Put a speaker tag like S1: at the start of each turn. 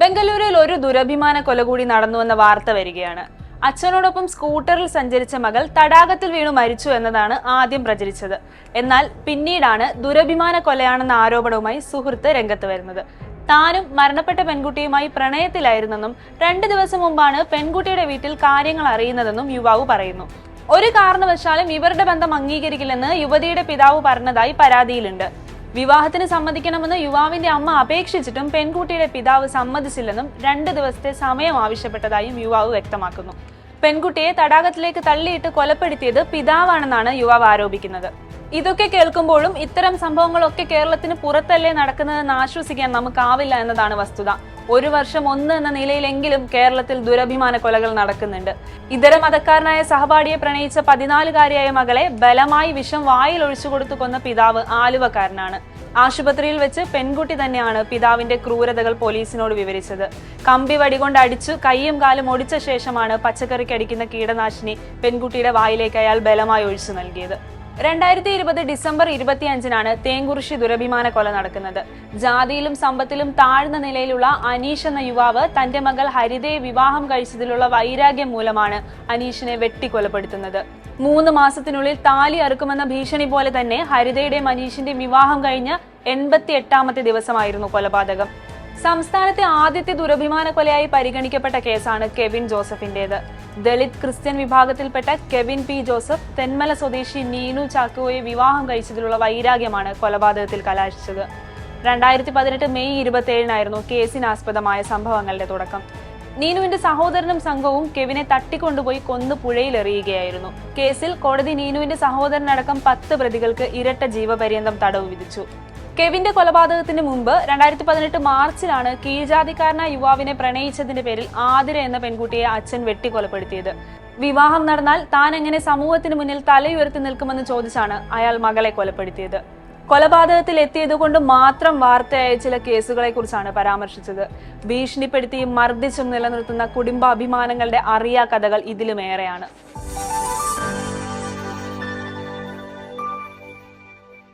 S1: ബംഗളൂരുവിൽ ഒരു ദുരഭിമാന കൊല കൂടി നടന്നുവെന്ന വാർത്ത വരികയാണ്. അച്ഛനോടൊപ്പം സ്കൂട്ടറിൽ സഞ്ചരിച്ച മകൾ തടാകത്തിൽ വീണു മരിച്ചു എന്നതാണ് ആദ്യം പ്രചരിച്ചത്. എന്നാൽ പിന്നീടാണ് ദുരഭിമാന കൊലയാണെന്ന ആരോപണവുമായി സുഹൃത്ത് രംഗത്ത് വരുന്നത്. താനും മരണപ്പെട്ട പെൺകുട്ടിയുമായി പ്രണയത്തിലായിരുന്നെന്നും രണ്ട് ദിവസം മുമ്പാണ് പെൺകുട്ടിയുടെ വീട്ടിൽ കാര്യങ്ങൾ അറിയുന്നതെന്നും യുവാവ് പറയുന്നു. ഒരു കാരണവശാലും ഇവരുടെ ബന്ധം അംഗീകരിക്കില്ലെന്ന് യുവതിയുടെ പിതാവ് പറഞ്ഞതായി പരാതിയിലുണ്ട്. വിവാഹത്തിന് സമ്മതിക്കണമെന്ന് യുവാവിന്റെ അമ്മ അപേക്ഷിച്ചിട്ടും പെൺകുട്ടിയുടെ പിതാവ് സമ്മതിച്ചില്ലെന്നും രണ്ട് ദിവസത്തെ സമയം ആവശ്യപ്പെട്ടതായും യുവാവ് വ്യക്തമാക്കുന്നു. പെൺകുട്ടിയെ തടാകത്തിലേക്ക് തള്ളിയിട്ട് കൊലപ്പെടുത്തിയത് പിതാവാണെന്നാണ് യുവാവ് ആരോപിക്കുന്നത്. ഇതൊക്കെ കേൾക്കുമ്പോഴും ഇത്തരം സംഭവങ്ങളൊക്കെ കേരളത്തിന് പുറത്തല്ലേ നടക്കുന്നതെന്ന് ആശ്വസിക്കാൻ നമുക്കാവില്ല എന്നതാണ് വസ്തുത. ഒരു വർഷം ഒന്ന് എന്ന നിലയിലെങ്കിലും കേരളത്തിൽ ദുരഭിമാന കൊലകൾ നടക്കുന്നുണ്ട്. ഇതര മതക്കാരനായ സഹപാഠിയെ പ്രണയിച്ച പതിനാലുകാരിയായ മകളെ ബലമായി വിഷം വായിൽ ഒഴിച്ചു കൊടുത്തു കൊന്ന പിതാവ് ആലുവക്കാരനാണ്. ആശുപത്രിയിൽ വെച്ച് പെൺകുട്ടി തന്നെയാണ് പിതാവിന്റെ ക്രൂരതകൾ പോലീസിനോട് വിവരിച്ചത്. കമ്പി വടികൊണ്ട് അടിച്ചു കൈയും കാലും ഒടിച്ച ശേഷമാണ് പച്ചക്കറിക്കടിക്കുന്ന കീടനാശിനി പെൺകുട്ടിയുടെ വായിലേക്ക് അയാൾ ബലമായി ഒഴിച്ചു നൽകിയത്. രണ്ടായിരത്തി ഇരുപത് ഡിസംബർ ഇരുപത്തിയഞ്ചിനാണ് തേങ്കുറിശി ദുരഭിമാന കൊല നടക്കുന്നത്. ജാതിയിലും സമ്പത്തിലും താഴ്ന്ന നിലയിലുള്ള അനീഷ് എന്ന യുവാവ് തന്റെ മകൾ ഹരിതയെ വിവാഹം കഴിച്ചതിലുള്ള വൈരാഗ്യം മൂലമാണ് അനീഷിനെ വെട്ടിക്കൊലപ്പെടുത്തുന്നത്. മൂന്ന് മാസത്തിനുള്ളിൽ താലി അറുക്കുമെന്ന ഭീഷണി പോലെ തന്നെ ഹരിതയുടെയും അനീഷിന്റെയും വിവാഹം കഴിഞ്ഞ് എൺപത്തി എട്ടാമത്തെ ദിവസമായിരുന്നു കൊലപാതകം. സംസ്ഥാനത്തെ ആദ്യത്തെ ദുരഭിമാന കൊലയായി പരിഗണിക്കപ്പെട്ട കേസാണ് കെവിൻ ജോസഫിന്റേത്. ദളിത് ക്രിസ്ത്യൻ വിഭാഗത്തിൽപ്പെട്ട കെവിൻ പി ജോസഫ് തെന്മല സ്വദേശി നീനു ചാക്കോയെ വിവാഹം കഴിച്ചതിലുള്ള വൈരാഗ്യമാണ് കൊലപാതകത്തിൽ കലാശിച്ചത്. രണ്ടായിരത്തി പതിനെട്ട് മെയ് ഇരുപത്തി ഏഴിനായിരുന്നു കേസിനാസ്പദമായ സംഭവങ്ങളുടെ തുടക്കം. നീനുവിന്റെ സഹോദരനും സംഘവും കെവിനെ തട്ടിക്കൊണ്ടുപോയി കൊന്നു പുഴയിലെറിയുകയായിരുന്നു. കേസിൽ കോടതി നീനുവിന്റെ സഹോദരനടക്കം പത്ത് പ്രതികൾക്ക് ഇരട്ട ജീവപര്യന്തം തടവ് വിധിച്ചു കെവിന്റെ കൊലപാതകത്തിന് മുമ്പ് രണ്ടായിരത്തി പതിനെട്ട് മാർച്ചിലാണ് കീഴ്ജാതിക്കാരനായ യുവാവിനെ പ്രണയിച്ചതിന്റെ പേരിൽ ആതിര എന്ന പെൺകുട്ടിയെ അച്ഛൻ വെട്ടിക്കൊലപ്പെടുത്തിയത്. വിവാഹം നടന്നാൽ താൻ എങ്ങനെ സമൂഹത്തിന് മുന്നിൽ തലയുയർത്തി നിൽക്കുമെന്ന് ചോദിച്ചാണ് അയാൾ മകളെ കൊലപ്പെടുത്തിയത്. കൊലപാതകത്തിൽ എത്തിയതുകൊണ്ട് മാത്രം വാർത്തയായ ചില കേസുകളെ കുറിച്ചാണ് പരാമർശിച്ചത്. ഭീഷണിപ്പെടുത്തിയും മർദ്ദിച്ചും നിലനിർത്തുന്ന കുടുംബാഭിമാനങ്ങളുടെ അറിയാ കഥകൾ ഇതിലുമേറെയാണ്